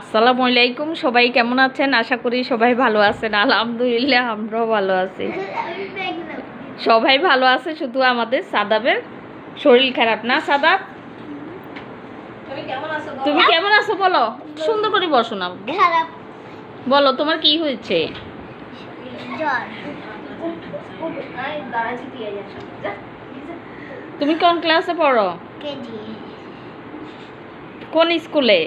আসসালামু আলাইকুম সবাই কেমন আছেন? আশা করি সবাই ভালো আছেন। আলহামদুলিল্লাহ আমরাও ভালো আছি। সবাই ভালো আছে শুধু আমাদের সাদাবের শরীর খারাপ না সাদাব? তুমি কেমন আছো বলো? সুন্দর করে বসো না। বলো তোমার কি হয়েছে? তুমি কোন ক্লাসে পড়ো? কোন স্কুলে?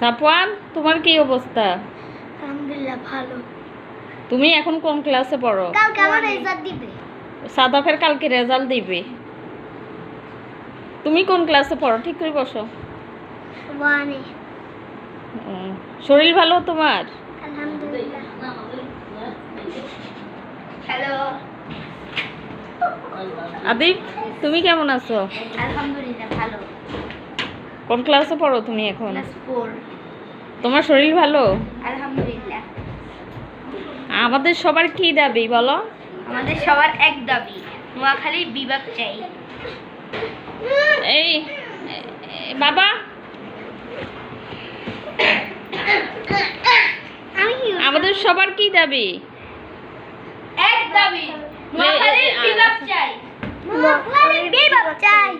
সাপওয়ান তোমার কি অবস্থা? আলহামদুলিল্লাহ ভালো। তুমি এখন কোন ক্লাসে পড়ো? কালকে আমার রেজাল্ট দিবে। সাদাফের কালকে রেজাল্ট দিবে। তুমি কোন ক্লাসে পড়ো? ঠিক করে বসো। ওয়ানে শরীর ভালো তোমার? আলহামদুলিল্লাহ। হ্যালো। আদিব তুমি কেমন আছো? আলহামদুলিল্লাহ ভালো। কোন ক্লাসে পড়ো তুমি এখন? তোমার শরীর ভালো? আলহামদুলিল্লাহ। আমাদের সবার কি দাবি বলো? আমাদের সবার এক দাবি নোয়াখালী বিভাগ চাই। এই বাবা? আমাদের সবার কি দাবি? এক দাবি নোয়াখালী বিভাগ চাই। নোয়াখালী বিভাগ চাই।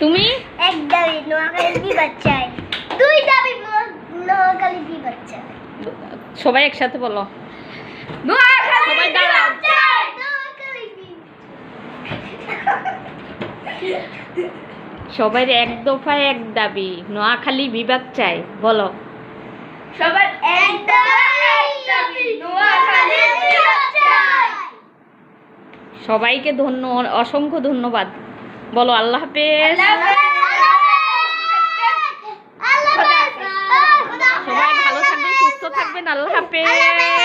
তুমি? এক দাবি দুই দাবি চাই সবাই একসাথে বলো। নোয়াখালী সবাই দাঁড়াও। সবাই এক দফায় এক দাবি নোয়াখালী বিভাগ চাই বলো। সবার এক দাবি নোয়াখালী বিভাগ চাই সবাইকে ধন্য অসংখ্য ধন্যবাদ। বলো আল্লাহ হাফেজ আল্লাহ হাফেজ সবাই ভালো থাকবেন সুস্থ থাকবেন আল্লাহ হাফেজ।